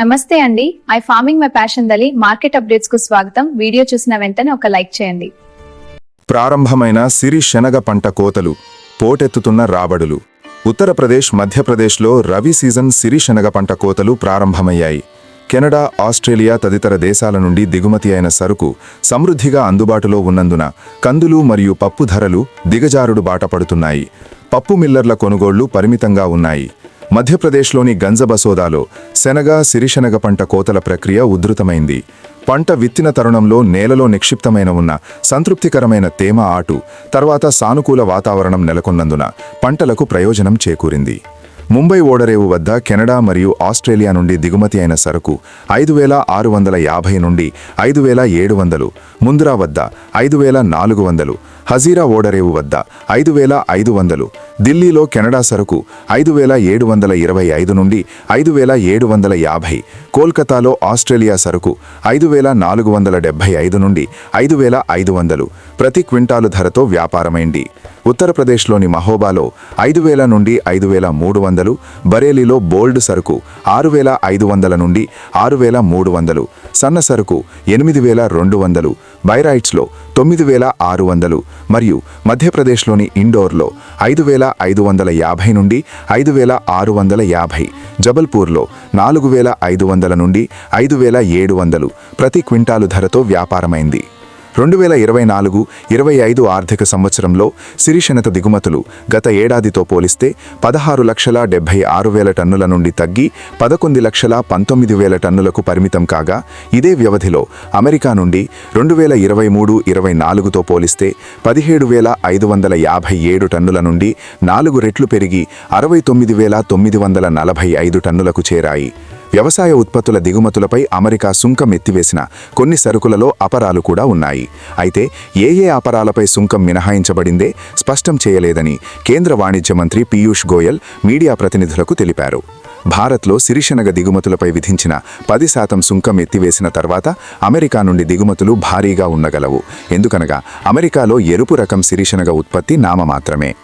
నమస్తే అండి. I farming my passion దలి మార్కెట్ అప్డేట్స్కు స్వాగతం. వీడియో చూసిన వెంటనే ఒక లైక్ చేయండి. ప్రారంభమైన సిరి శనగ పంట కోతలు పోటెత్తుతున్న రాబడులు. ఉత్తరప్రదేశ్ మధ్యప్రదేశ్లో రవి సీజన్ సిరి శనగ పంట కోతలు ప్రారంభమయ్యాయి. కెనడా ఆస్ట్రేలియా తదితర దేశాల నుండి దిగుమతి అయిన సరుకు సమృద్ధిగా అందుబాటులో ఉన్నందున కందులు మరియు పప్పు ధరలు దిగజారుడు బాట పడుతున్నాయి. పప్పు మిల్లర్ల కొనుగోళ్ళు పరిమితంగా ఉన్నాయి. మధ్యప్రదేశ్లోని గంజబసోదాలో శనగ సిరిశనగ పంట కోతల ప్రక్రియ ఉధృతమైంది. పంట విత్తిన తరుణంలో నేలలో నిక్షిప్తమైన ఉన్న సంతృప్తికరమైన తేమ ఆటు తర్వాత సానుకూల వాతావరణం నెలకొన్నందున పంటలకు ప్రయోజనం చేకూరింది. ముంబై ఓడరేవు వద్ద కెనడా మరియు ఆస్ట్రేలియా నుండి దిగుమతి అయిన సరుకు ఐదు వేల ఆరు వందల యాభై నుండి ఐదు వేల ఏడు వందలు ముంద్రా వద్ద ఐదు వేల నాలుగు వందలు హజీరా ఓడరేవు వద్ద ఐదు వేల ఐదు వందలు ఢిల్లీలో కెనడా సరుకు ఐదు వేల ఏడు వందల ఇరవై ఐదు నుండి ఐదు వేల ఏడు వందల యాభై కోల్కతాలో ఆస్ట్రేలియా సరుకు ఐదు వేల నాలుగు వందల డెబ్బై ఐదు నుండి ఐదు వేల ఐదు వందలు ప్రతి క్వింటాలు ధరతో వ్యాపారమైంది. ఉత్తరప్రదేశ్లోని మహోబాలో ఐదు వేల నుండి ఐదు వేల మూడు వందలు బరేలీలో బోల్డ్ సరుకు ఆరు వేల ఐదు వందల నుండి ఆరు వేల మూడు వందలు సన్న సరుకు ఎనిమిది వేల రెండు వందలు బైరైట్స్లో తొమ్మిది వేల ఆరు వందలు మరియు మధ్యప్రదేశ్లోని ఇండోర్లో ఐదు వేల ఐదు వందల యాభై నుండి ఐదు వేల ఆరు వందల యాభై జబల్పూర్లో నాలుగు వేల ఐదు వందల నుండి ఐదు వేల ఏడు వందలు ప్రతి క్వింటాలు ధరతో వ్యాపారమైంది. రెండు వేల ఇరవై నాలుగు ఇరవై ఐదు ఆర్థిక సంవత్సరంలో సిరిశనత దిగుమతులు గత ఏడాదితో పోలిస్తే పదహారు లక్షల డెబ్బై ఆరు వేల టన్నుల నుండి తగ్గి పదకొంది లక్షల పంతొమ్మిది వేల టన్నులకు పరిమితం కాగా ఇదే వ్యవధిలో అమెరికా నుండి రెండు వేల ఇరవై మూడు ఇరవై నాలుగుతో పోలిస్తే పదిహేడు వేల ఐదు వందల యాభై ఏడు టన్నుల నుండి నాలుగు రెట్లు పెరిగి అరవై తొమ్మిది వేల తొమ్మిది వందల నలభై ఐదు టన్నులకు చేరాయి. వ్యవసాయ ఉత్పత్తుల దిగుమతులపై అమెరికా సుంకం ఎత్తివేసిన కొన్ని సరుకులలో అపరాలు కూడా ఉన్నాయి. అయితే ఏ ఏ అపరాలపై సుంకం మినహాయించబడిందే స్పష్టం చేయలేదని కేంద్ర వాణిజ్య మంత్రి పీయూష్ గోయల్ మీడియా ప్రతినిధులకు తెలిపారు. భారత్లో సిరిశనగ దిగుమతులపై విధించిన పది శాతం సుంకం ఎత్తివేసిన తర్వాత అమెరికా నుండి దిగుమతులు భారీగా ఉండగలవు. ఎందుకనగా అమెరికాలో ఎరుపు రకం సిరిశనగ ఉత్పత్తి నామమాత్రమే.